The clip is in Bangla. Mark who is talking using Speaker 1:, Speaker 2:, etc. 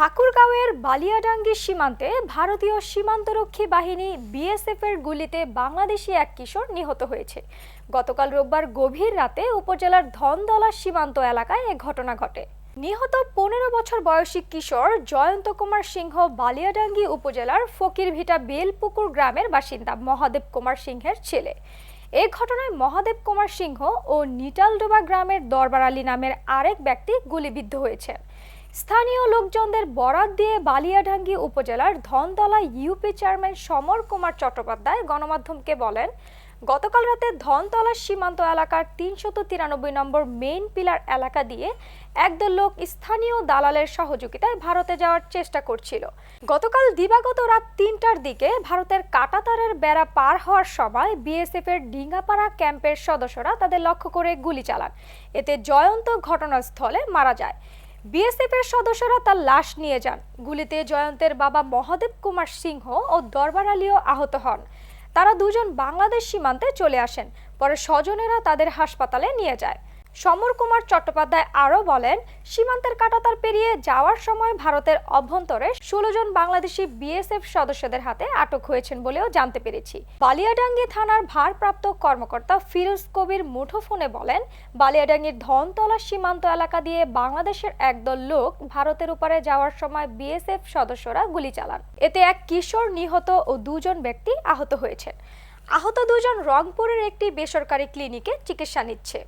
Speaker 1: ঠাকুরগাঁওয়ের বালিয়াডাঙ্গি সীমান্তে ভারতীয় সীমান্তরক্ষী বাহিনী বিএসএফ এর গুলিতে বাংলাদেশি এক কিশোর নিহত হয়েছে। গতকাল রোববার গভীর রাতে উপজেলার ধনদলা সীমান্ত এলাকায় এ ঘটনা ঘটে। নিহত পনেরো বছর বয়সী কিশোর জয়ন্ত কুমার সিংহ বালিয়াডাঙ্গি উপজেলার ফকিরভিটা বেলপুকুর গ্রামের বাসিন্দা মহাদেব কুমার সিংহের ছেলে। এ ঘটনায় মহাদেব কুমার সিংহ ও নিটালডোবা গ্রামের দরবার আলী নামের আরেক ব্যক্তি গুলিবিদ্ধ হয়েছেন। স্থানীয় লোকজনদের বরাত দিয়ে বালিয়াডাঙ্গি উপজেলার ধনতলা ইউপি চেয়ারম্যান সমর কুমার চট্টোপাধ্যায় গণমাধ্যমকে বলেন, গতকাল রাতে ধনতলা সীমান্ত এলাকার তিনশত তিরানব্বই নম্বর মেইন পিলার এলাকা দিয়ে একদল লোক স্থানীয় দালালের সহযোগিতায় ভারতে যাওয়ার চেষ্টা করছিল। গতকাল দিবাগত রাত তিনটার দিকে ভারতের কাটাতারের বেড়া পার হওয়ার সময় বিএসএফ এর ডিঙ্গাপাড়া ক্যাম্পের সদস্যরা তাদের লক্ষ্য করে গুলি চালান। এতে জয়ন্ত ঘটনাস্থলে মারা যায়। বিএসএফ এর সদস্যরা তার লাশ নিয়ে যান। গুলিতে জয়ন্তের বাবা মহাদেব কুমার সিংহ ও দরবার আলীও আহত হন। তারা দুজন বাংলাদেশ সীমান্তে চলে আসেন। পরে স্বজনেরা তাদের হাসপাতালে নিয়ে যায়। সমর কুমার চট্টোপাধ্যায় আরও বলেন, সীমান্তের কাটাতার পেরিয়ে যাওয়ার সময় ভারতের অভ্যন্তরে ষোলো জন বাংলাদেশি বিএসএফ সদস্যদের হাতে আটক হয়েছেন বলেও জানতে পেরেছি। বালিয়াডাঙ্গি থানার ভারপ্রাপ্ত কর্মকর্তা ফিরোজ কবির মুঠোফোনে বলেন, বালিয়াডাঙ্গির ধনতলা সীমান্ত এলাকা দিয়ে বাংলাদেশের একদল লোক ভারতের উপরে যাওয়ার সময় বিএসএফ সদস্যরা গুলি চালান। এতে এক কিশোর নিহত ও দুজন ব্যক্তি আহত হয়েছেন। আহত দুজন রংপুরের একটি বেসরকারি ক্লিনিকে চিকিৎসা নিচ্ছে।